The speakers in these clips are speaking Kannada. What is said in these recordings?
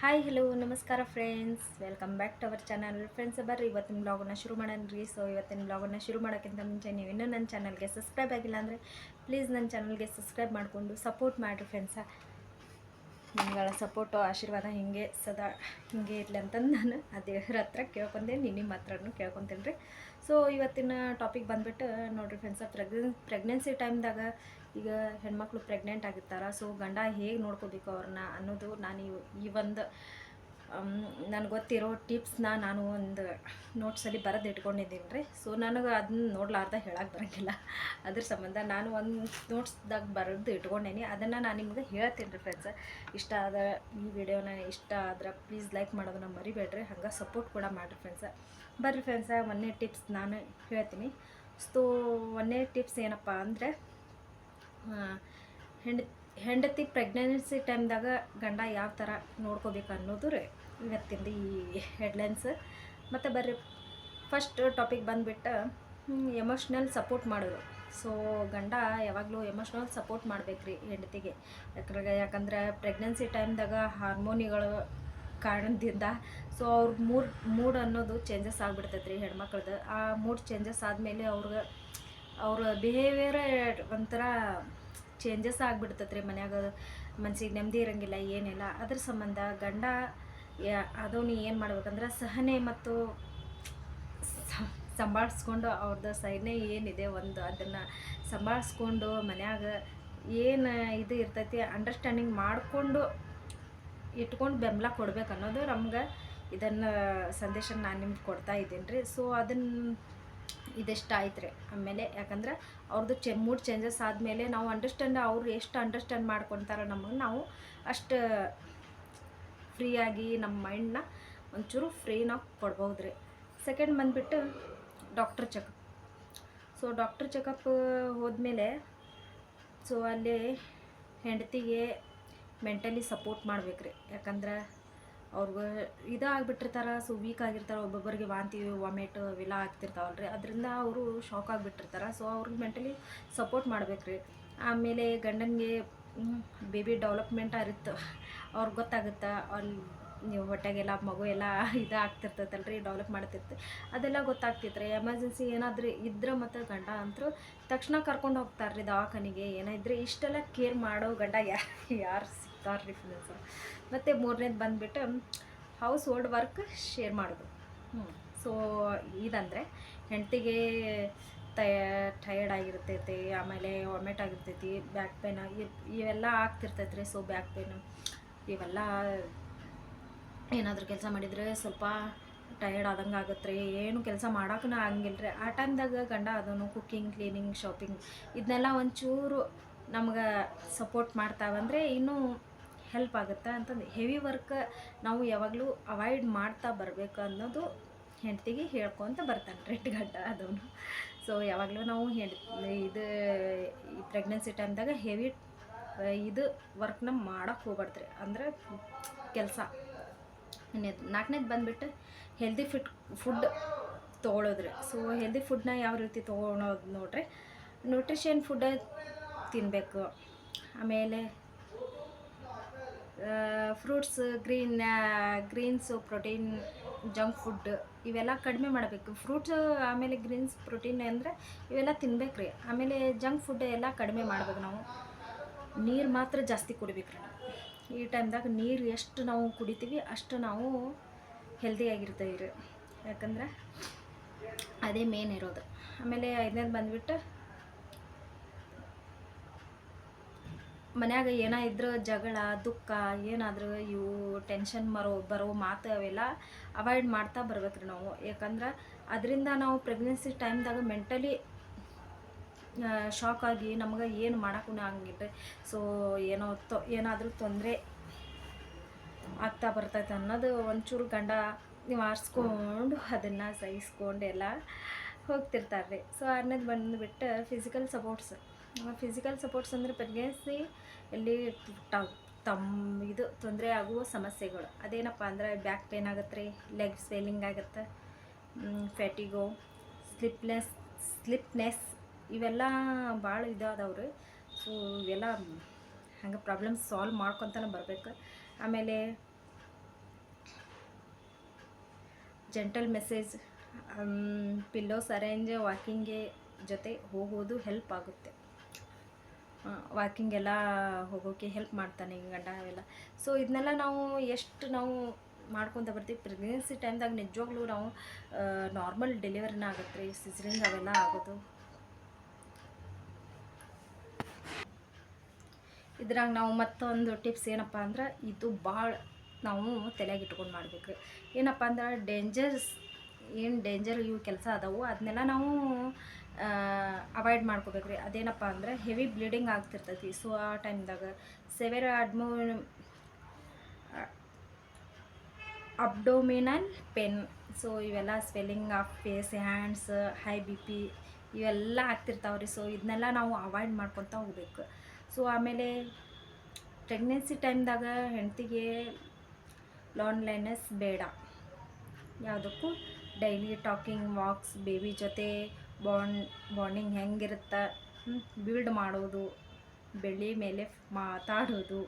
ಹಾಯ್ ಹಲೋ ನಮಸ್ಕಾರ friends welcome back to our channel friends ಬರ್ರಿ, ಇವತ್ತಿನ ಬ್ಲಾಗನ್ನು ಶುರು ಮಾಡೋಣ ರೀ ಸೊ ಇವತ್ತಿನ ಬ್ಲಾಗನ್ನು ಶುರು ಮಾಡೋಕ್ಕಿಂತ ಮುಂಚೆ ನೀವು ಇನ್ನೂ ನನ್ನ ಚಾನಲ್ಗೆ ಸಬ್ಸ್ಕ್ರೈಬ್ ಆಗಿಲ್ಲ ಅಂದರೆ ಪ್ಲೀಸ್ ನನ್ನ ಚಾನಲ್ಗೆ ಸಬ್ಸ್ಕ್ರೈಬ್ ಮಾಡಿಕೊಂಡು ಸಪೋರ್ಟ್ ಮಾಡಿರಿ ಫ್ರೆಂಡ್ಸ ನಿಮ್ಗಳ ಸಪೋರ್ಟು ಆಶೀರ್ವಾದ ಹಿಂಗೆ ಸದಾ ಹಿಂಗೆ ಇರಲಿ ಅಂತಂದು ನಾನು ಆ ಹತ್ರ ಕೇಳ್ಕೊಂಡೆ ನಿಮ್ಮ ಹತ್ರನೂ ಕೇಳ್ಕೊತೀನಿ ರೀ ಸೊ ಇವತ್ತಿನ ಟಾಪಿಕ್ ಬಂದ್ಬಿಟ್ಟು ನೋಡಿರಿ ಫ್ರೆಂಡ್ಸ ಪ್ರೆಗ್ನೆನ್ ಪ್ರೆಗ್ನೆನ್ಸಿ ಟೈಮ್ದಾಗ ಈಗ ಹೆಣ್ಮಕ್ಳು ಪ್ರೆಗ್ನೆಂಟ್ ಆಗಿರ್ತಾರ ಸೊ ಗಂಡ ಹೇಗೆ ನೋಡ್ಕೋಬೇಕು ಅವ್ರನ್ನ ಅನ್ನೋದು ನಾನು ಈ ಒಂದು ನನಗೆ ಗೊತ್ತಿರೋ ಟಿಪ್ಸ್ನ ನಾನು ಒಂದು ನೋಟ್ಸಲ್ಲಿ ಬರೆದು ಇಟ್ಕೊಂಡಿದ್ದೀನಿ ರೀ. ಸೊ ನನಗೆ ಅದನ್ನ ನೋಡ್ಲಾರ್ದ ಹೇಳಕ್ಕೆ ಬರೋಂಗಿಲ್ಲ. ಅದ್ರ ಸಂಬಂಧ ನಾನು ಒಂದು ನೋಟ್ಸ್ದಾಗ ಬರೆದು ಇಟ್ಕೊಂಡೇನಿ. ಅದನ್ನು ನಾನು ನಿಮ್ಗೆ ಹೇಳ್ತೀನಿ ರೀ ಫ್ರೆಂಡ್ಸ್ ಇಷ್ಟ ಆದ ಈ ವಿಡಿಯೋನ ಇಷ್ಟ ಆದ್ರೆ ಪ್ಲೀಸ್ ಲೈಕ್ ಮಾಡೋದನ್ನ ಮರಿಬೇಡ್ರಿ. ಹಂಗೆ ಸಪೋರ್ಟ್ ಕೂಡ ಮಾಡಿರಿ ಫ್ರೆಂಡ್ಸ ಬರ್ರಿ ಫ್ರೆಂಡ್ಸ ಒಂದನೇ ಟಿಪ್ಸ್ ನಾನು ಹೇಳ್ತೀನಿ. ಸೊ ಒಂದನೇ ಟಿಪ್ಸ್ ಏನಪ್ಪ ಅಂದರೆ ಹೆಂಡ, ಹೆಂಡತಿ ಪ್ರೆಗ್ನೆನ್ಸಿ ಟೈಮ್ದಾಗ ಗಂಡ ಯಾವ ಥರ ನೋಡ್ಕೋಬೇಕು ಅನ್ನೋದು ರೀ ಇವತ್ತಿಂದ ಈ ಹೆಡ್ಲೈನ್ಸ್ ಮತ್ತು ಬರ್ರಿ ಫಸ್ಟ್ ಟಾಪಿಕ್ ಬಂದುಬಿಟ್ಟು ಎಮೋಷ್ನಲ್ ಸಪೋರ್ಟ್ ಮಾಡೋದು. ಸೊ ಗಂಡ ಯಾವಾಗಲೂ ಎಮೋಷ್ನಲ್ ಸಪೋರ್ಟ್ ಮಾಡ್ಬೇಕು ರೀ ಹೆಂಡತಿಗೆ. ಯಾಕಂದ್ರೆ ಯಾಕಂದ್ರೆ ಪ್ರೆಗ್ನೆನ್ಸಿ ಟೈಮ್ದಾಗ ಹಾರ್ಮೋನಿಗಳು ಕಾರಣದಿಂದ ಸೊ ಅವ್ರ ಮೂಡ್ ಮೂಡ್ ಅನ್ನೋದು ಚೇಂಜಸ್ ಆಗಿಬಿಡ್ತೈತೆ ರೀ ಹೆಣ್ಮಕ್ಳದ್ದು ಆ ಮೂಡ್ ಚೇಂಜಸ್ ಆದಮೇಲೆ ಅವ್ರಿಗೆ ಅವ್ರ ಬಿಹೇವಿಯರ್ ಒಂಥರ ಚೇಂಜಸ್ ಆಗಿಬಿಡ್ತೈತೆ ರೀ ಮನ್ಯಾಗ. ಮನ್ಸಿಗೆ ನೆಮ್ಮದಿ ಇರಂಗಿಲ್ಲ, ಏನಿಲ್ಲ. ಅದ್ರ ಸಂಬಂಧ ಗಂಡ, ಯಾ ಅದವನು ಏನು ಮಾಡ್ಬೇಕಂದ್ರೆ ಸಹನೆ ಮತ್ತು ಸಂಭಾಳಿಸ್ಕೊಂಡು ಅವ್ರದ್ದು ಸಹನೆ ಏನಿದೆ ಒಂದು ಅದನ್ನು ಸಂಭಾಳಿಸ್ಕೊಂಡು ಮನ್ಯಾಗ ಏನು ಇದು ಇರ್ತೈತಿ ಅಂಡರ್ಸ್ಟ್ಯಾಂಡಿಂಗ್ ಮಾಡಿಕೊಂಡು ಇಟ್ಕೊಂಡು ಬೆಂಬಲ ಕೊಡ್ಬೇಕು ಅನ್ನೋದು ನಮ್ಗೆ ಇದನ್ನು ಸಂದೇಶ ನಾನು ನಿಮ್ಗೆ ಕೊಡ್ತಾ ಇದ್ದೀನಿ ರೀ. ಸೊ ಅದನ್ನು ಇದೆಷ್ಟು ಆಯ್ತು ರೀ ಆಮೇಲೆ ಯಾಕಂದ್ರೆ ಅವ್ರದ್ದು ಚೆ ಮೂಡ್ ಚೇಂಜಸ್ ಆದಮೇಲೆ ನಾವು ಅಂಡರ್ಸ್ಟ್ಯಾಂಡ್ ಅವ್ರು ಎಷ್ಟು ಅಂಡರ್ಸ್ಟ್ಯಾಂಡ್ ಮಾಡ್ಕೊತಾರೋ ನಮಗೆ ನಾವು ಅಷ್ಟು ಫ್ರೀಯಾಗಿ ನಮ್ಮ ಮೈಂಡನ್ನ ಒಂಚೂರು ಫ್ರೀ ನಾವು ಕೊಡ್ಬೋದು ರೀ ಸೆಕೆಂಡ್ ಬಂದುಬಿಟ್ಟು doctor checkup so doctor checkup ಹೋದಮೇಲೆ ಸೊ ಅಲ್ಲಿ ಹೆಂಡತಿಗೆ ಮೆಂಟಲಿ ಸಪೋರ್ಟ್ ಮಾಡ್ಬೇಕು ರೀ ಯಾಕಂದ್ರೆ ಅವ್ರಿಗೆ ಇದಾಗ್ಬಿಟ್ಟಿರ್ತಾರೆ ಸೊ ವೀಕ್ ಆಗಿರ್ತಾರೆ, ಒಬ್ಬೊಬ್ಬರಿಗೆ ವಾಂತಿ ವಾಮಿಟ್ ಅವೆಲ್ಲ ಆಗ್ತಿರ್ತಾವಲ್ಲ ರೀ ಅದರಿಂದ ಅವರು ಶಾಕ್ ಆಗಿಬಿಟ್ಟಿರ್ತಾರೆ. ಸೊ ಅವ್ರಿಗೆ ಮೆಂಟಲಿ ಸಪೋರ್ಟ್ ಮಾಡ್ಬೇಕು ರೀ ಆಮೇಲೆ ಗಂಡನಿಗೆ ಬೇಬಿ ಡೆವಲಪ್ಮೆಂಟ್ ಆಗಿತ್ತು ಅವ್ರಿಗೆ ಗೊತ್ತಾಗುತ್ತೆ ಅಲ್ಲಿ ನೀವು ಹೊಟ್ಟೆಗೆಲ್ಲ ಮಗು ಎಲ್ಲ ಇದು ಆಗ್ತಿರ್ತೈತಲ್ಲ ರೀ ಡೆವಲಪ್ ಮಾಡ್ತಿರ್ತೆ ಅದೆಲ್ಲ ಗೊತ್ತಾಗ್ತಿತ್ತು ರೀ ಎಮರ್ಜೆನ್ಸಿ ಏನಾದರೂ ಇದ್ರೆ ಮತ್ತು ಗಂಡ ಅಂತರೂ ತಕ್ಷಣ ಕರ್ಕೊಂಡು ಹೋಗ್ತಾರೆ ರೀ ದವಾಖಾನಿಗೆ. ಏನಾದ್ರೆ ಇಷ್ಟೆಲ್ಲ ಕೇರ್ ಮಾಡೋ ಗಂಡ ಯಾರು ಯಾರು ಸಿಗ್ತಾರೆ ರೀ ಫ್ರೆಂಡ್ಸ್ ಮತ್ತು ಮೂರನೇದು ಬಂದುಬಿಟ್ಟು ಹೌಸ್ ಹೋಲ್ಡ್ ವರ್ಕ್ ಶೇರ್ ಮಾಡೋದು. ಹ್ಞೂ ಸೊ ಇದಂದರೆ ಹೆಂಡತಿಗೆ ಟಯ ಟಯರ್ಡ್ ಆಗಿರ್ತೈತಿ ಆಮೇಲೆ ವಾಮಿಟ್ ಆಗಿರ್ತೈತಿ ಬ್ಯಾಕ್ ಪೇನ್ ಇವೆಲ್ಲ ಆಗ್ತಿರ್ತೈತೆ ರೀ ಸೊ ಬ್ಯಾಕ್ ಪೇನ್ ಇವೆಲ್ಲ ಏನಾದರೂ ಕೆಲಸ ಮಾಡಿದರೆ ಸ್ವಲ್ಪ ಟಯರ್ಡ್ ಆದಂಗೆ ಆಗುತ್ತೆ ರೀ ಏನು ಕೆಲಸ ಮಾಡೋಕ್ಕೂ ಆಗಂಗಿಲ್ಲ ರೀ ಆ ಟೈಮ್ದಾಗ ಗಂಡ ಅದನ್ನು ಕುಕ್ಕಿಂಗ್ ಕ್ಲೀನಿಂಗ್ ಶಾಪಿಂಗ್ ಇದನ್ನೆಲ್ಲ ಒಂಚೂರು ನಮ್ಗೆ ಸಪೋರ್ಟ್ ಮಾಡ್ತಾವಂದರೆ ಇನ್ನೂ ಹೆಲ್ಪ್ ಆಗುತ್ತೆ ಅಂತಂದು ಹೆವಿ ವರ್ಕ್ ನಾವು ಯಾವಾಗಲೂ ಅವಾಯ್ಡ್ ಮಾಡ್ತಾ ಬರಬೇಕು ಅನ್ನೋದು ಹೆಂಡ್ತಿಗೆ ಹೇಳ್ಕೊತ ಬರ್ತಾನೆ ರೆಡ್ ಗಡ್ಡ ಅದವನು ಸೊ ಯಾವಾಗಲೂ ನಾವು ಹೆಂಡ್, ಇದು ಈ ಪ್ರೆಗ್ನೆನ್ಸಿ ಟೈಮ್ದಾಗ ಹೆವಿ, ಇದು ವರ್ಕ್ನ ಮಾಡೋಕ್ಕೆ ಹೋಗ್ಬಾರ್ದ್ರಿ. ಅಂದರೆ ಕೆಲಸ. ನಾಲ್ಕನೇದು ಬಂದುಬಿಟ್ಟು ಹೆಲ್ದಿ ಫಿಟ್ ಫುಡ್ ತೊಗೊಳೋದ್ರಿ. ಸೊ ಹೆಲ್ದಿ ಫುಡ್ನ ಯಾವ ರೀತಿ ತೊಗೊಳೋದು ನೋಡ್ರಿ. ನ್ಯೂಟ್ರಿಷನ್ ಫುಡ್ ತಿನ್ನಬೇಕು ಆಮೇಲೆ fruits green greens protein junk food ಇವೆಲ್ಲ ಕಡಿಮೆ ಮಾಡಬೇಕು. ಫ್ರೂಟ್ಸ್ ಆಮೇಲೆ ಗ್ರೀನ್ಸ್ ಪ್ರೋಟೀನ್ ಅಂದರೆ ಇವೆಲ್ಲ ತಿನ್ಬೇಕು ರೀ. ಆಮೇಲೆ ಜಂಕ್ ಫುಡ್ ಎಲ್ಲ ಕಡಿಮೆ ಮಾಡ್ಬೇಕು ನಾವು. ನೀರು ಮಾತ್ರ ಜಾಸ್ತಿ ಕುಡಿಬೇಕು ರೀ ಈ ಟೈಮ್ದಾಗ ನೀರು ಎಷ್ಟು ನಾವು ಕುಡಿತೀವಿ ಅಷ್ಟು ನಾವು ಹೆಲ್ದಿಯಾಗಿರ್ತೀವಿ ರೀ. ಯಾಕಂದ್ರೆ ಅದೇ ಮೇನ್ ಇರೋದು. ಆಮೇಲೆ ಐದನೇದು ಬಂದುಬಿಟ್ಟು ಮನ್ಯಾಗ ಏನ ಇದ್ರ ಜಗಳ, ದುಃಖ, ಏನಾದರೂ ಇವು ಟೆನ್ಷನ್ ಬರೋ ಬರೋ ಮಾತು ಅವೆಲ್ಲ ಅವಾಯ್ಡ್ ಮಾಡ್ತಾ ಬರ್ಬೇಕ್ರಿ ನಾವು. ಯಾಕಂದ್ರೆ ಅದರಿಂದ ನಾವು ಪ್ರೆಗ್ನೆನ್ಸಿ ಟೈಮ್ದಾಗ ಮೆಂಟಲಿ ಶಾಕ್ ಆಗಿ ನಮ್ಗೆ ಏನು ಮಾಡೋಕ್ಕೂ ಆಗಂಗಿಲ್ಲ ಸೊ ಏನೋ ತೊ, ಏನಾದರೂ ತೊಂದರೆ ಆಗ್ತಾ ಬರ್ತೈತೆ ಅನ್ನೋದು ಒಂಚೂರು ಗಂಡ ನೀವು ಆರಿಸ್ಕೊಂಡು ಅದನ್ನು ಸಹಿಸ್ಕೊಂಡು ಎಲ್ಲ ಹೋಗ್ತಿರ್ತಾರೆ ರೀ ಸೊ ಅನ್ನೋದು ಬಂದುಬಿಟ್ಟು ಫಿಸಿಕಲ್ ಸಪೋರ್ಟ್ಸ್ ಫಿಸಿಕಲ್ ಸಪೋರ್ಟ್ಸ್ ಅಂದರೆ ಪ್ರೆಗ್ನೆನ್ಸಿ ಟ- ತಮ್ಮ ಇದು ತೊಂದರೆ ಆಗುವ ಸಮಸ್ಯೆಗಳು. ಅದೇನಪ್ಪ ಅಂದರೆ ಬ್ಯಾಕ್ ಪೇನ್ ಆಗುತ್ತೆ ರೀ ಲೆಗ್ ಸ್ವೆಲ್ಲಿಂಗ್ ಆಗುತ್ತೆ ಫ್ಯಾಟಿಗೋ ಸ್ಲಿಪ್ನೆಸ್ ಸ್ಲಿಪ್ನೆಸ್ ಇವೆಲ್ಲ ಭಾಳ ಇದು ರೀ ಸೊ ಇವೆಲ್ಲ ಹಂಗೆ ಪ್ರಾಬ್ಲಮ್ ಸಾಲ್ವ್ ಮಾಡ್ಕೊತಾನೆ ಬರಬೇಕು. ಆಮೇಲೆ ಜೆಂಟಲ್ ಮೆಸೇಜ್ ಪಿಲ್ಲೋಸ್ ಅರೇಂಜ್ ವಾಕಿಂಗ್ಗೆ ಜೊತೆ ಹೋಗೋದು ಹೆಲ್ಪ್ ಆಗುತ್ತೆ. ವಾಕಿಂಗ್ ಎಲ್ಲ ಹೋಗೋಕ್ಕೆ ಹೆಲ್ಪ್ ಮಾಡ್ತಾನೆ ಈ ಗಂಡ ಅವೆಲ್ಲ ಸೊ ಇದನ್ನೆಲ್ಲ ನಾವು ಎಷ್ಟು ನಾವು ಮಾಡ್ಕೊತ ಬರ್ತೀವಿ ಪ್ರೆಗ್ನೆನ್ಸಿ ಟೈಮ್ದಾಗ ನಿಜವಾಗ್ಲೂ ನಾವು ನಾರ್ಮಲ್ ಡೆಲಿವರಿನ ಆಗುತ್ತೆ ರೀ ಸಿಸ್ರಿಂಗ್ ಅವೆಲ್ಲ ಆಗೋದು. ಇದ್ರಾಗ ನಾವು ಮತ್ತೊಂದು ಟಿಪ್ಸ್ ಏನಪ್ಪ ಅಂದ್ರೆ, ಇದು ಭಾಳ ನಾವು ತಲೆಯಾಗ ಇಟ್ಕೊಂಡು ಮಾಡಬೇಕು. ಏನಪ್ಪ ಅಂದ್ರೆ ಡೇಂಜರ್ಸ್ ಏನು ಡೇಂಜರ್ ಇವು ಕೆಲಸ ಅದಾವು ಅದನ್ನೆಲ್ಲ ನಾವು ಅವಾಯ್ಡ್ ಮಾಡ್ಕೋಬೇಕ್ರಿ. ಅದೇನಪ್ಪ ಅಂದ್ರೆ ಹೆವಿ ಬ್ಲೀಡಿಂಗ್ ಆಗ್ತಿರ್ತೈತಿ. ಸೊ ಆ ಟೈಮ್ದಾಗ ಸೆವೆರ ಅಡ್ಮೋ ಅಬ್ಡೋಮಿನಲ್ ಪೆನ್ ಸೊ ಇವೆಲ್ಲ swelling of face hands high B P ಇವೆಲ್ಲ ಆಗ್ತಿರ್ತಾವೆ ರೀ ಸೊ ಇದನ್ನೆಲ್ಲ ನಾವು ಅವಾಯ್ಡ್ ಮಾಡ್ಕೊತ ಹೋಗ್ಬೇಕು. ಸೊ ಆಮೇಲೆ ಪ್ರೆಗ್ನೆನ್ಸಿ ಟೈಮ್ದಾಗ ಹೆಂಡ್ತಿಗೆ ಲಾನ್ಲೈನೆಸ್ ಬೇಡ. ಯಾವುದಕ್ಕೂ ಡೈಲಿ ಟಾಕಿಂಗ್ ವಾಕ್ಸ್ ಬೇಬಿ ಜೊತೆ ಬಾಂಡ್, ಬಾಂಡಿಂಗ್ ಹೆಂಗಿರುತ್ತೆ? ಬಿಲ್ಡ್ ಮಾಡೋದು, ಬೆಳ್ಳಿ ಮೇಲೆ ಮಾತಾಡೋದು.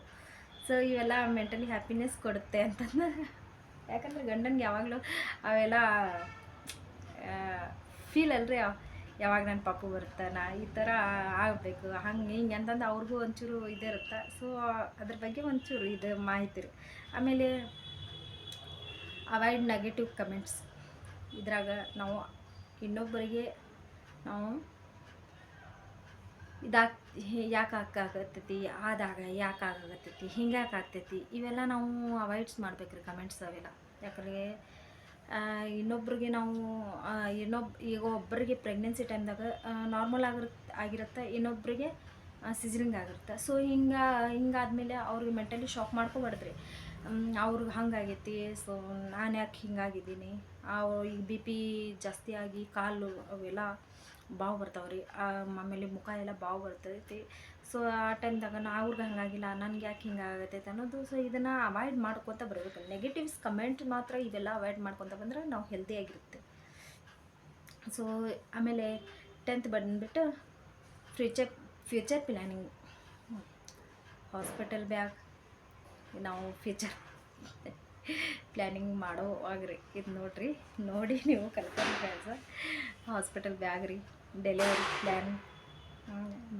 ಸೊ ಇವೆಲ್ಲ ಮೆಂಟಲಿ ಹ್ಯಾಪಿನೆಸ್ ಕೊಡುತ್ತೆ ಅಂತಂದು ಯಾಕಂದ್ರೆ ಗಂಡನಿಗೆ ಯಾವಾಗಲೂ ಅವೆಲ್ಲ ಫೀಲ್ ಅಲ್ರಿ ಯಾವಾಗ ನನ್ನ ಪಾಪು ಬರ್ತಾನ ಈ ಥರ ಆಗಬೇಕು. ಹಂಗೆ ಹಿಂಗೆ ಅಂತಂದು ಅವ್ರಿಗೂ ಒಂಚೂರು ಇದಿರುತ್ತೆ. ಸೊ ಅದ್ರ ಬಗ್ಗೆ ಒಂಚೂರು ಇದು ಮಾಹಿತಿ ರೀ ಆಮೇಲೆ ಅವಾಯ್ಡ್ ನೆಗೆಟಿವ್ ಕಮೆಂಟ್ಸ್ ಇದ್ರಾಗ ನಾವು ಇನ್ನೊಬ್ಬರಿಗೆ ನಾವು ಇದಾಗ್ ಯಾಕೆ ಆಗಾಕತ್ತೈತಿ ಆದಾಗ ಯಾಕೆ ಆಗಾಕತ್ತೈತಿ ಹಿಂಗೆ ಯಾಕೆ ಆಗ್ತೈತಿ ಇವೆಲ್ಲ ನಾವು ಅವಾಯ್ಡ್ಸ್ ಮಾಡ್ಬೇಕು ರೀ ಕಮೆಂಟ್ಸ್ ಅವೆಲ್ಲ. ಯಾಕಂದ್ರೆ ಇನ್ನೊಬ್ರಿಗೆ ನಾವು ಇನ್ನೊಬ್, ಈಗ ಒಬ್ಬರಿಗೆ ಪ್ರೆಗ್ನೆನ್ಸಿ ಟೈಮ್ದಾಗ ನಾರ್ಮಲ್ ಆಗಿರುತ್ತೆ ಆಗಿರುತ್ತೆ ಇನ್ನೊಬ್ಬರಿಗೆ ಸಿಜರಿಂಗ್ ಆಗಿರುತ್ತೆ ಸೊ ಹಿಂಗೆ, ಹಿಂಗಾದ್ಮೇಲೆ ಅವ್ರಿಗೆ ಮೆಂಟಲಿ ಶಾಕ್ ಮಾಡ್ಕೊಬಾರ್ದ್ರಿ. ಅವ್ರಿಗೆ ಹಂಗಾಗೈತಿ. ಸೊ ನಾನು ಯಾಕೆ ಹಿಂಗಾಗಿದ್ದೀನಿ? ಈಗ ಬಿ ಪಿ ಜಾಸ್ತಿ ಆಗಿ ಕಾಲು ಅವೆಲ್ಲ ಬಾವು ಬರ್ತಾವೆ ರೀ ಆಮೇಲೆ ಮುಖ ಎಲ್ಲ ಬಾವು ಬರ್ತೈತಿ. ಸೊ ಆ ಟೈಮ್ದಾಗ ನಾ ಅವ್ರಿಗೆ ಹಂಗಾಗಿಲ್ಲ, ನನಗೆ ಯಾಕೆ ಹಿಂಗೆ ಆಗತ್ತೈತೆ ಅನ್ನೋದು. ಸೊ ಇದನ್ನು ಅವಾಯ್ಡ್ ಮಾಡ್ಕೊತ ಬರಬೇಕು ನೆಗೆಟಿವ್ಸ್ ಕಮೆಂಟ್ ಮಾತ್ರ ಇವೆಲ್ಲ ಅವಾಯ್ಡ್ ಮಾಡ್ಕೊತ ಬಂದರೆ ನಾವು ಹೆಲ್ದಿಯಾಗಿರುತ್ತೆ ಸೊ ಆಮೇಲೆ ಟೆಂತ್ ಬಂದುಬಿಟ್ಟು future future planning hospital bag, ನಾವು ಫ್ಯೂಚರ್ ಪ್ಲ್ಯಾನಿಂಗ್ ಮಾಡೋವಾಗ್ರಿ ಇದು ನೋಡಿರಿ, ನೋಡಿ ನೀವು ಕಲ್ಕೊಂಡು ಬ್ಯಾಗ್ಸ ಹಾಸ್ಪಿಟಲ್ ಬ್ಯಾಗ್ ರೀ delivery plan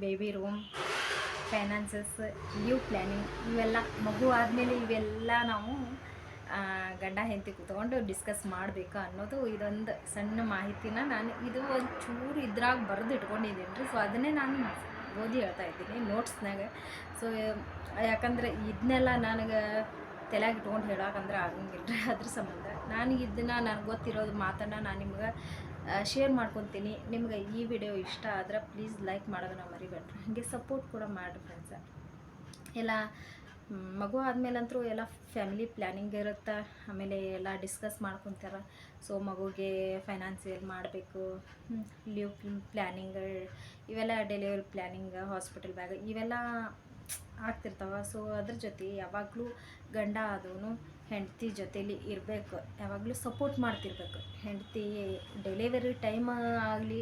baby room finances leave planning ಇವೆಲ್ಲ ಮಗು ಆದಮೇಲೆ ಇವೆಲ್ಲ ನಾವು ಗಂಡ ಹೆಂಡತಿ ಕೂತ್ಕೊಂಡು ಡಿಸ್ಕಸ್ ಮಾಡಬೇಕು ಅನ್ನೋದು ಇದೊಂದು ಸಣ್ಣ ಮಾಹಿತಿನ ನಾನು ಇದು ಒಂದು ಚೂರು ಇದ್ರಾಗ ಬರೆದು ಇಟ್ಕೊಂಡಿದ್ದೀನಿ ರೀ ಸೊ ಅದನ್ನೇ ನಾನು ಓದಿ ಹೇಳ್ತಾ ಇದ್ದೀನಿ ನೋಟ್ಸ್ನಾಗ ಸೊ ಯಾಕಂದ್ರೆ ಇದನ್ನೆಲ್ಲ ನನಗೆ ತಲೆಯಾಗ ಇಟ್ಕೊಂಡು ಹೇಳೋಕಂದ್ರೆ ಆಗಂಗಿಲ್ಲ ಅದ್ರ ಸಂಬಂಧ. ನಾನು ಇದನ್ನು ನನಗೆ ಗೊತ್ತಿರೋದು ಮಾತನ್ನು ನಾನು ನಿಮ್ಗೆ ಶೇರ್ ಮಾಡ್ಕೊತೀನಿ. ನಿಮ್ಗೆ ಈ ವಿಡಿಯೋ ಇಷ್ಟ ಆದ್ರೆ ಪ್ಲೀಸ್ ಲೈಕ್ ಮಾಡೋದನ್ನ ಮರಿಬೇಡ್ರಿ. ಹಾಗೆ ಸಪೋರ್ಟ್ ಕೂಡ ಮಾಡಿರಿ ಫ್ರೆಂಡ್ಸ ಎಲ್ಲ ಮಗು ಆದಮೇಲಂತರೂ ಎಲ್ಲ ಫ್ಯಾಮಿಲಿ ಪ್ಲ್ಯಾನಿಂಗ್ ಇರುತ್ತೆ. ಆಮೇಲೆ ಎಲ್ಲ ಡಿಸ್ಕಸ್ ಮಾಡ್ಕೊತಾರೆ. ಸೊ ಮಗುಗೆ ಫೈನಾನ್ಸಿಯಲ್ ಮಾಡಬೇಕು? ಲೀವ್ ಪ್ಲ್ಯಾನಿಂಗ್ ಇವೆಲ್ಲ ಡೆಲಿವರಿ ಪ್ಲ್ಯಾನಿಂಗ್ ಹಾಸ್ಪಿಟಲ್ ಬ್ಯಾಗ್, ಇವೆಲ್ಲ ಆಗ್ತಿರ್ತಾವೆ. ಸೊ ಅದ್ರ ಜೊತೆ ಯಾವಾಗಲೂ ಗಂಡ ಆದವನು ಹೆಂಡತಿ ಜೊತೇಲಿ ಇರಬೇಕು. ಯಾವಾಗಲೂ ಸಪೋರ್ಟ್ ಮಾಡ್ತಿರ್ಬೇಕು. ಹೆಂಡತಿ ಡೆಲಿವರಿ ಟೈಮ್ ಆಗಲಿ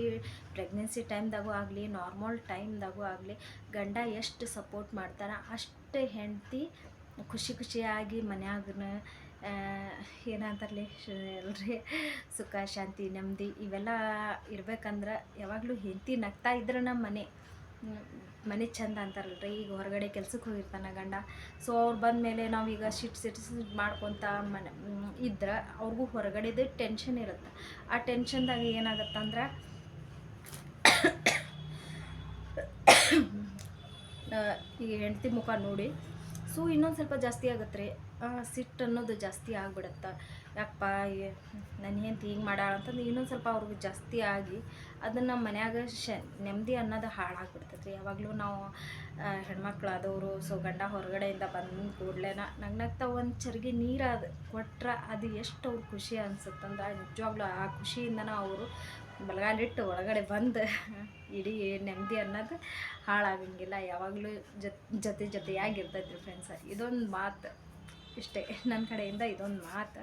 ಪ್ರೆಗ್ನೆನ್ಸಿ ಟೈಮ್ದಾಗೂ ಆಗಲಿ ನಾರ್ಮಲ್ ಟೈಮ್ದಾಗೂ ಆಗಲಿ ಗಂಡ ಎಷ್ಟು ಸಪೋರ್ಟ್ ಮಾಡ್ತಾರೆ ಅಷ್ಟು ಹೆಂಡತಿ ಖುಷಿ ಖುಷಿಯಾಗಿ ಮನ್ಯಾಗನ ಏನಂತಾರಲಿ ಎಲ್ರಿ ಸುಖ, ಶಾಂತಿ, ನೆಮ್ಮದಿ ಇವೆಲ್ಲ ಇರ್ಬೇಕಂದ್ರೆ ಯಾವಾಗಲೂ ಹೆಂಡತಿ ನಗ್ತಾ ಇದ್ರೆ ನಮ್ಮ ಮನೆ ಮನೆ ಚಂದ ಅಂತಾರಲ್ರಿ, ಈಗ ಹೊರಗಡೆ ಕೆಲ್ಸಕ್ಕೆ ಹೋಗಿರ್ತಾನೆ ಗಂಡ. ಸೊ ಅವ್ರು ಬಂದಮೇಲೆ ನಾವೀಗ ಶಿಟ್ ಸಿಟ್ ಸಿಟ್ ಮಾಡ್ಕೊತ ಮನೆ ಇದ್ರೆ ಅವ್ರಿಗೂ ಹೊರಗಡೆದು ಟೆನ್ಷನ್ ಇರುತ್ತೆ. ಆ ಟೆನ್ಷನ್ದಾಗ ಏನಾಗತ್ತಂದ್ರೆ ಈಗ ಹೆಂಡತಿ ಮುಖ ನೋಡಿ ಸೊ ಇನ್ನೊಂದು ಸ್ವಲ್ಪ ಜಾಸ್ತಿ ಆಗತ್ತೆ ರೀ ಸಿಟ್ಟು ಅನ್ನೋದು ಜಾಸ್ತಿ ಆಗಿಬಿಡತ್ತೆ. ಯಾಕಪ್ಪ ನನ್ನ ಹೆಂತ ಹಿಂಗೆ ಮಾಡ್ಯಾಳ ಅಂತಂದು ಇನ್ನೊಂದು ಸ್ವಲ್ಪ ಅವ್ರಿಗೆ ಜಾಸ್ತಿ ಆಗಿ ಅದನ್ನು ಮನ್ಯಾಗ ಶ ನೆಮ್ಮದಿ ಅನ್ನೋದು ಹಾಳಾಗ್ಬಿಡ್ತೈತೆ ರೀ ಯಾವಾಗಲೂ ನಾವು ಹೆಣ್ಮಕ್ಳು ಆದವರು ಸೊ ಗಂಡ ಹೊರಗಡೆಯಿಂದ ಬಂದ ಕೂಡಲೇ ನಗ್ ನಗ್ತಾ ಒಂದು ಚರ್ಗಿ ಅದು ಕೊಟ್ರೆ ಅದು ಎಷ್ಟು ಅವ್ರು ಖುಷಿ ಅನ್ಸುತ್ತಂದ್ರೆ ನಿಜವಾಗ್ಲೂ ಆ ಖುಷಿಯಿಂದನೂ ಅವರು ಬಲಗಾಲಿಟ್ಟು ಒಳಗಡೆ ಬಂದು ಇಡೀ ನೆಮ್ಮದಿ ಅನ್ನೋದು ಹಾಳಾಗಂಗಿಲ್ಲ. ಯಾವಾಗಲೂ ಜೊತೆ ಜೊತೆಯಾಗಿರ್ತೈತೆ ರೀ ಫ್ರೆಂಡ್ಸ ಇದೊಂದು ಮಾತು. ಇಷ್ಟೇ ನನ್ನ ಕಡೆಯಿಂದ ಇದೊಂದು ಮಾತು.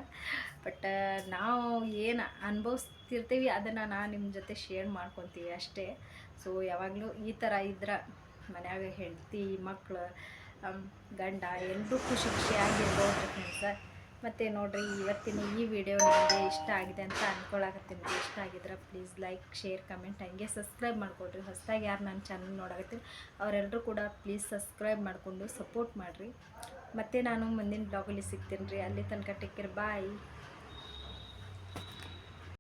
ಬಟ್ ನಾವು ಏನು ಅನುಭವಿಸ್ತಿರ್ತೀವಿ ಅದನ್ನು ನಾನು ನಿಮ್ಮ ಜೊತೆ ಶೇರ್ ಮಾಡ್ಕೊತೀವಿ ಅಷ್ಟೇ. ಸೊ ಯಾವಾಗಲೂ ಈ ಥರ ಇದ್ರೆ ಮನ್ಯಾಗ ಹೆಂಡತಿ ಮಕ್ಕಳು ಗಂಡ ಎಲ್ಲರೂ ಖುಷಿ ಖುಷಿಯಾಗಿರ್ಬೋದು ಫ್ರೆಂಡ್ಸ ಮತ್ತು ನೋಡಿರಿ, ಇವತ್ತಿನ ಈ ವಿಡಿಯೋ ನಿಮಗೆ ಇಷ್ಟ ಆಗಿದೆ ಅಂತ ಅಂದ್ಕೊಳಕತ್ತೀನಿ ಇಷ್ಟ ಆಗಿದ್ರೆ ಪ್ಲೀಸ್ ಲೈಕ್ ಶೇರ್ ಕಮೆಂಟ್ ಹಂಗೆ ಸಬ್ಸ್ಕ್ರೈಬ್ ಮಾಡಿಕೊಡ್ರಿ. ಹೊಸದಾಗಿ ಯಾರು ನನ್ನ ಚಾನಲ್ ನೋಡಕತ್ತೀನಿ ಅವರೆಲ್ಲರೂ ಕೂಡ ಪ್ಲೀಸ್ ಸಬ್ಸ್ಕ್ರೈಬ್ ಮಾಡಿಕೊಂಡು ಸಪೋರ್ಟ್ ಮಾಡಿರಿ. ಮತ್ತೆ ನಾನು ಮುಂದಿನ ಬ್ಲಾಗಲ್ಲಿ ಸಿಗ್ತೀನಿ ರೀ ಅಲ್ಲಿ ತನಕ ಟೇಕ್ ಕೇರ್ ಬಾಯ್